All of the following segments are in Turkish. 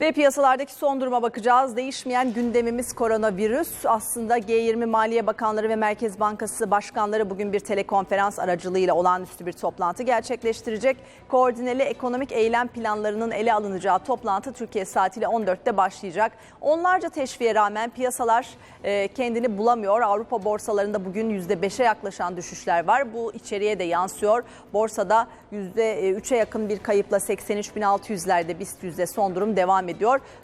Ve piyasalardaki son duruma bakacağız. Değişmeyen gündemimiz koronavirüs. Aslında G20 Maliye Bakanları ve Merkez Bankası Başkanları bugün bir telekonferans aracılığıyla olağanüstü bir toplantı gerçekleştirecek. Koordineli ekonomik eylem planlarının ele alınacağı toplantı Türkiye saatiyle 14'te başlayacak. Onlarca teşviğe rağmen piyasalar e, kendini bulamıyor. Avrupa borsalarında bugün %5'e yaklaşan düşüşler var. Bu içeriye de yansıyor. Borsada %3'e yakın bir kayıpla 83.600'lerde BIST yüzde son durum devam ediyor.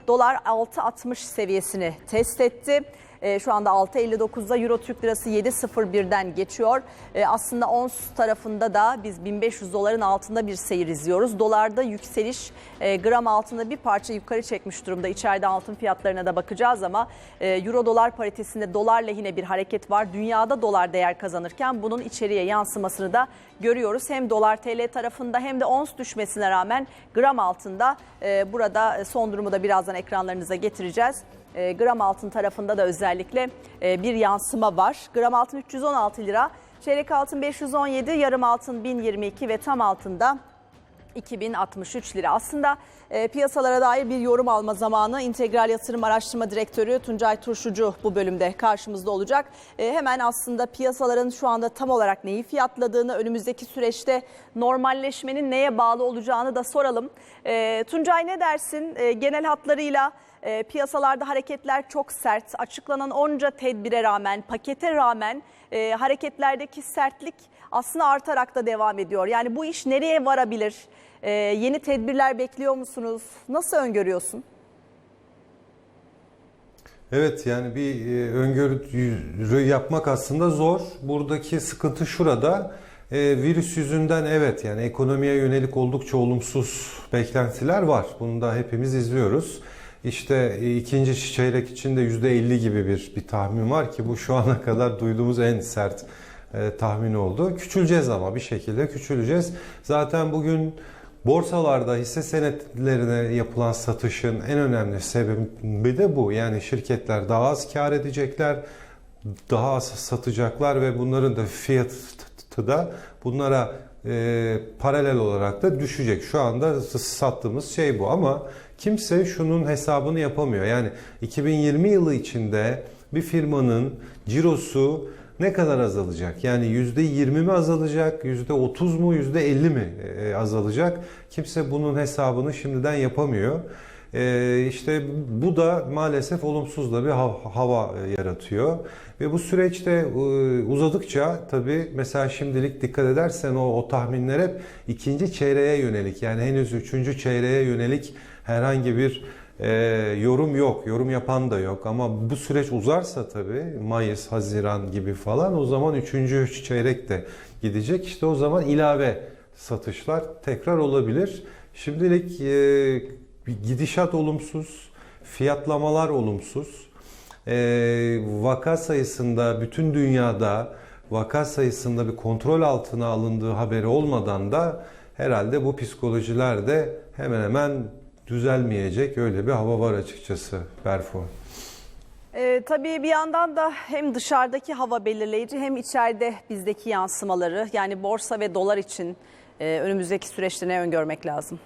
Dolar 6.60 seviyesini test etti. E, şu anda 6.59'da Euro Türk Lirası 7.01'den geçiyor. E, aslında ons tarafında da biz 1500 doların altında bir seyir izliyoruz. Dolarda yükseliş e, gram altında bir parça yukarı çekmiş durumda. İçeride altın fiyatlarına da bakacağız ama e, Euro dolar paritesinde dolar lehine bir hareket var. Dünyada dolar değer kazanırken bunun içeriye yansımasını da görüyoruz. Hem dolar TL tarafında hem de ons düşmesine rağmen gram altında e, burada son durumu da birazdan ekranlarınıza getireceğiz. E, gram altın tarafında da özellikle e, bir yansıma var. Gram altın 316 lira, çeyrek altın 517, yarım altın 1022 ve tam altında 2063 lira. Aslında e, piyasalara dair bir yorum alma zamanı. İntegral Yatırım Araştırma Direktörü Tuncay Turşucu bu bölümde karşımızda olacak. E, hemen aslında piyasaların şu anda tam olarak neyi fiyatladığını, önümüzdeki süreçte normalleşmenin neye bağlı olacağını da soralım. E, Tuncay ne dersin? E, genel hatlarıyla e, piyasalarda hareketler çok sert. Açıklanan onca tedbire rağmen, pakete rağmen e, hareketlerdeki sertlik aslında artarak da devam ediyor. Yani bu iş nereye varabilir? E, yeni tedbirler bekliyor musunuz? Nasıl öngörüyorsun? Evet yani bir e, öngörü yapmak aslında zor. Buradaki sıkıntı şurada. E, virüs yüzünden evet yani ekonomiye yönelik oldukça olumsuz beklentiler var. Bunu da hepimiz izliyoruz. İşte e, ikinci çeyrek içinde %50 gibi bir, bir tahmin var ki bu şu ana kadar duyduğumuz en sert e, tahmin oldu. Küçüleceğiz ama bir şekilde küçüleceğiz. Zaten bugün borsalarda hisse senetlerine yapılan satışın en önemli sebebi de bu. Yani şirketler daha az kar edecekler, daha az satacaklar ve bunların da fiyatı da bunlara e, paralel olarak da düşecek. Şu anda sattığımız şey bu ama kimse şunun hesabını yapamıyor. Yani 2020 yılı içinde bir firmanın cirosu ne kadar azalacak? Yani %20 mi azalacak, %30 mu, %50 mi e, azalacak? Kimse bunun hesabını şimdiden yapamıyor. E, işte bu da maalesef olumsuz da bir hava yaratıyor. Ve bu süreçte e, uzadıkça tabii mesela şimdilik dikkat edersen o, o tahminler hep ikinci çeyreğe yönelik. Yani henüz üçüncü çeyreğe yönelik herhangi bir e, yorum yok, yorum yapan da yok. Ama bu süreç uzarsa tabii Mayıs, Haziran gibi falan o zaman üçüncü çeyrek de gidecek. İşte o zaman ilave satışlar tekrar olabilir. Şimdilik e, gidişat olumsuz, fiyatlamalar olumsuz. E, vaka sayısında bütün dünyada vaka sayısında bir kontrol altına alındığı haberi olmadan da herhalde bu psikolojiler de hemen hemen düzelmeyecek öyle bir hava var açıkçası Berfo. Ee, tabii bir yandan da hem dışarıdaki hava belirleyici hem içeride bizdeki yansımaları yani borsa ve dolar için e, önümüzdeki süreçte ne öngörmek lazım?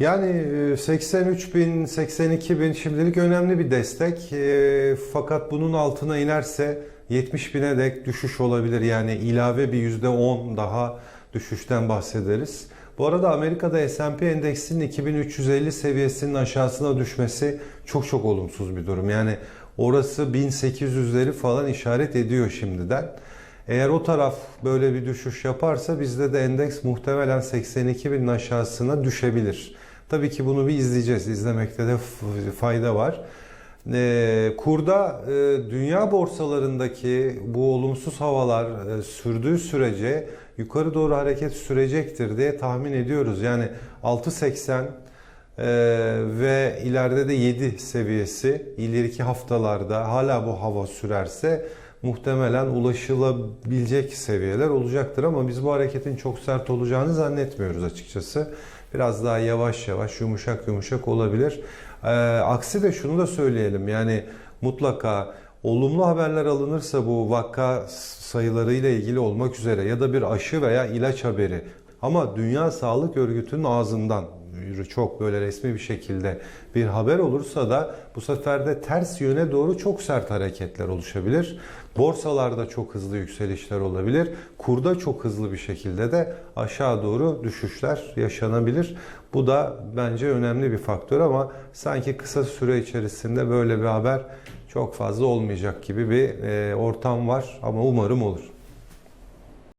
Yani 83 bin, 82 bin şimdilik önemli bir destek. E, fakat bunun altına inerse 70 bine dek düşüş olabilir. Yani ilave bir %10 daha düşüşten bahsederiz. Bu arada Amerika'da S&P endeksinin 2350 seviyesinin aşağısına düşmesi çok çok olumsuz bir durum. Yani orası 1800'leri falan işaret ediyor şimdiden. Eğer o taraf böyle bir düşüş yaparsa bizde de endeks muhtemelen 82 binin aşağısına düşebilir. Tabii ki bunu bir izleyeceğiz. İzlemekte de fayda var. E, kurda e, dünya borsalarındaki bu olumsuz havalar e, sürdüğü sürece yukarı doğru hareket sürecektir diye tahmin ediyoruz. Yani 6.80 e, ve ileride de 7 seviyesi ileriki haftalarda hala bu hava sürerse muhtemelen ulaşılabilecek seviyeler olacaktır ama biz bu hareketin çok sert olacağını zannetmiyoruz açıkçası. Biraz daha yavaş yavaş yumuşak yumuşak olabilir. Ee, aksi de şunu da söyleyelim yani mutlaka olumlu haberler alınırsa bu vaka sayılarıyla ilgili olmak üzere ya da bir aşı veya ilaç haberi ama Dünya Sağlık Örgütü'nün ağzından çok böyle resmi bir şekilde bir haber olursa da bu sefer de ters yöne doğru çok sert hareketler oluşabilir. Borsalarda çok hızlı yükselişler olabilir. Kurda çok hızlı bir şekilde de aşağı doğru düşüşler yaşanabilir. Bu da bence önemli bir faktör ama sanki kısa süre içerisinde böyle bir haber çok fazla olmayacak gibi bir e, ortam var ama umarım olur.